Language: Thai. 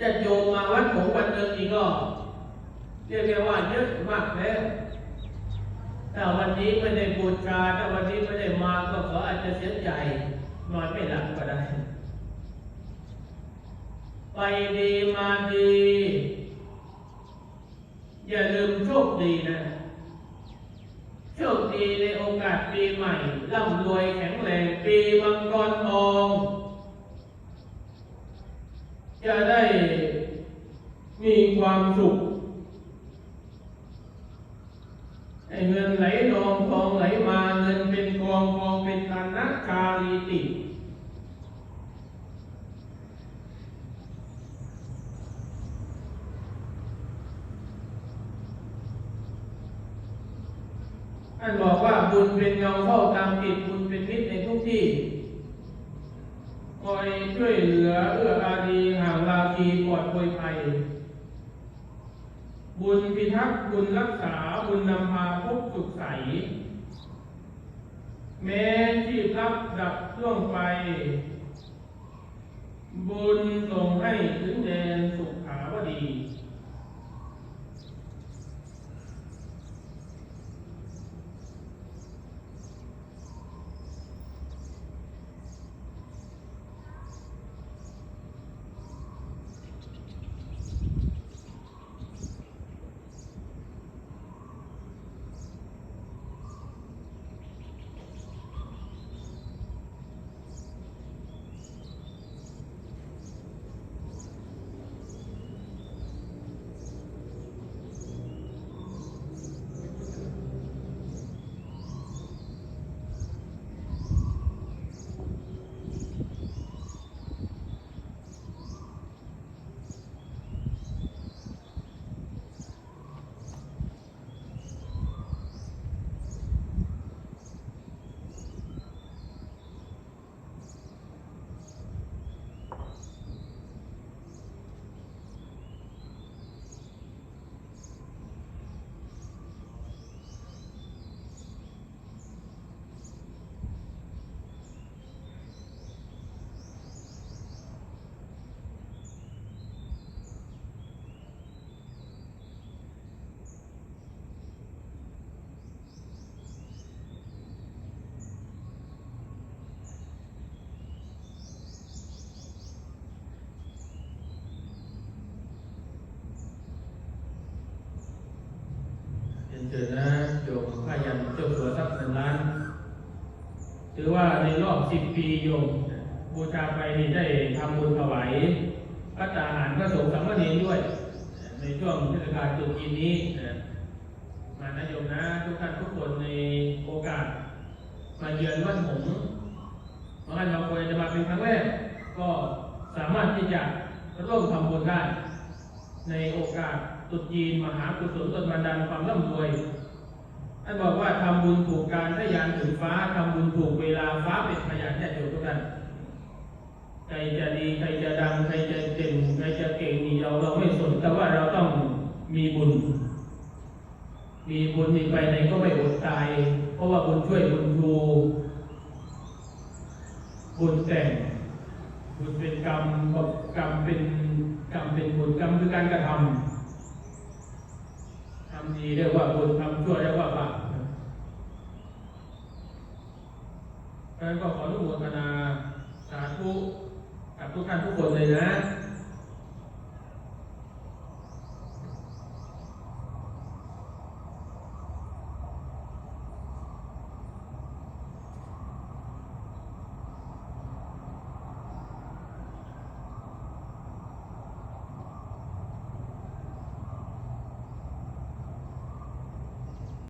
จะโยมมาวัดผมวันหนึ่งนี่ก็ เรียกได้ว่าเยอะมากแล้วถ้าวันนี้ไม่ได้บูชาถ้าวันนี้ไม่ได้มาก็ขออาจจะเสียใจนอนไม่หลับก็ได้ ไปดีมาดี อย่าลืมโชคดีนะ โชคดีในโอกาสปีใหม่ร่ำรวยแข็งแรงปีมังกรทองจะได้ ความสุขให้เงินไหลนองทองไหลมาเงินเป็นกองทองเป็นธนักคาลีติท่านบอกว่าบุญเป็นเงาเข้าตามติดบุญเป็นมิตรในทุกที่คอยช่วยเหลือเอื้ออารีห่างลาทีปลอดโปรยภัย บุญพิทักษ์บุญรักษาบุญนำพาพบสุขใส แม้ที่รับดับล่วงไป บุญส่งให้ถึงแดนสุขขาวดี เรียนเชิญนะโยมพายันเจ้าสัวทรัพย์เงินล้าน ถือว่าในรอบสิบปีโยมบูชาไปได้ทำบุญถวายพระตาหารพระสงฆ์สามเณรด้วย ในช่วงเทศกาลตรุษจีนนี้มานะโยมนะทุกท่านทุกคนในโอกาส มาเยือนวัดหงส์บางท่านบางคนจะมาเป็นครั้งแรกก็สามารถที่จะร่วมทำบุญได้ ในโอกาสตรุษจีน มหากุศลตนบันดาลความร่ำรวยท่านบอกว่าทำบุญถูกการทะยานถึงฟ้าทำบุญถูกเวลาฟ้าเป็นพยานแน่เดียวทุกท่านใครจะดีใครจะดังใครจะเก่งใครจะเก่งนี่เราเราไม่สนแต่ว่าเราต้องมีบุญ มีบุญนี่ไปไหนก็ไม่อดตาย เพราะว่าบุญช่วยบุญชูบุญแต่งบุญเป็นกรรมกรรมเป็น กรรมเป็นบุญกรรมคือการกระทำทำดีเรียกว่าบุญทำชั่วเรียกว่าบาปดังนั้นก็ขออนุโมทนาสาธุกับทุกท่านทุกคนเลยนะ